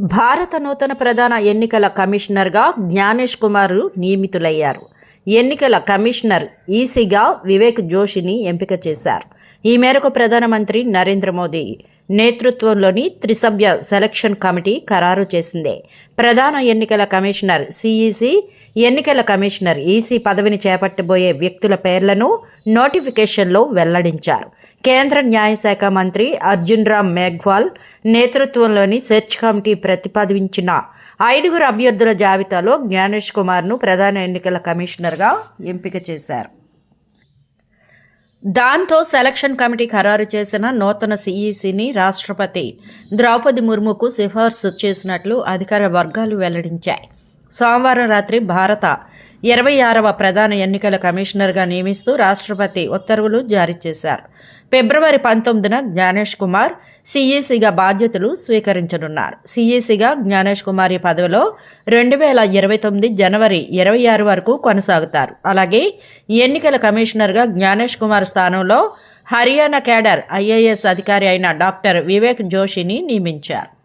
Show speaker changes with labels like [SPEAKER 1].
[SPEAKER 1] భారత నూతన ప్రధాన ఎన్నికల కమిషనర్గా జ్ఞానేష్ కుమార్ నియమితులయ్యారు. ఎన్నికల కమిషనర్ ఈసీగా వివేక్ జోషిని ఎంపిక చేశారు. ఈ మేరకు ప్రధానమంత్రి నరేంద్ర మోదీ నేతృత్వంలోని త్రిసభ్య సెలక్షన్ కమిటీ ఖరారు చేసింది. ప్రధాన ఎన్నికల కమిషనర్ సిఈసి ఎన్నికల కమిషనర్ ఈసీ పదవిని చేపట్టబోయే వ్యక్తుల పేర్లను నోటిఫికేషన్లో వెల్లడించారు. కేంద్ర న్యాయశాఖ మంత్రి అర్జున్ రామ్ మేఘ్వాల్ నేతృత్వంలోని సెర్చ్ కమిటీ ప్రతిపాదించిన ఐదుగురు అభ్యర్థుల జాబితాలో జ్ఞానేష్ కుమార్ను ప్రధాన ఎన్నికల కమిషనర్గా ఎంపిక చేశారు. దాంతో సెలక్షన్ కమిటీ ఖరారు చేసిన నూతన సిఈసిని రాష్ట్రపతి ద్రౌపది ముర్ముకు సిఫార్సు చేసినట్లు అధికార వర్గాలు వెల్లడించాయి. సోమవారం రాత్రి భారత ఇరవై ఆరవ ప్రధాన ఎన్నికల కమిషనర్గా నియమిస్తూ రాష్ట్రపతి ఉత్తర్వులు జారీ చేశారు. ఫిబ్రవరి పంతొమ్మిదిన జ్ఞానేష్ కుమార్ సిఈసిగా బాధ్యతలు స్వీకరించనున్నారు. సిఈసిగా జ్ఞానేష్ కుమార్ ఈ పదవిలో రెండు వేల ఇరవై తొమ్మిది జనవరి ఇరవై ఆరు వరకు కొనసాగుతారు. అలాగే ఎన్నికల కమిషనర్గా జ్ఞానేష్ కుమార్ స్థానంలో హర్యానా కేడర్ ఐఏఎస్ అధికారి అయిన డాక్టర్ వివేక్ జోషిని నియమించారు.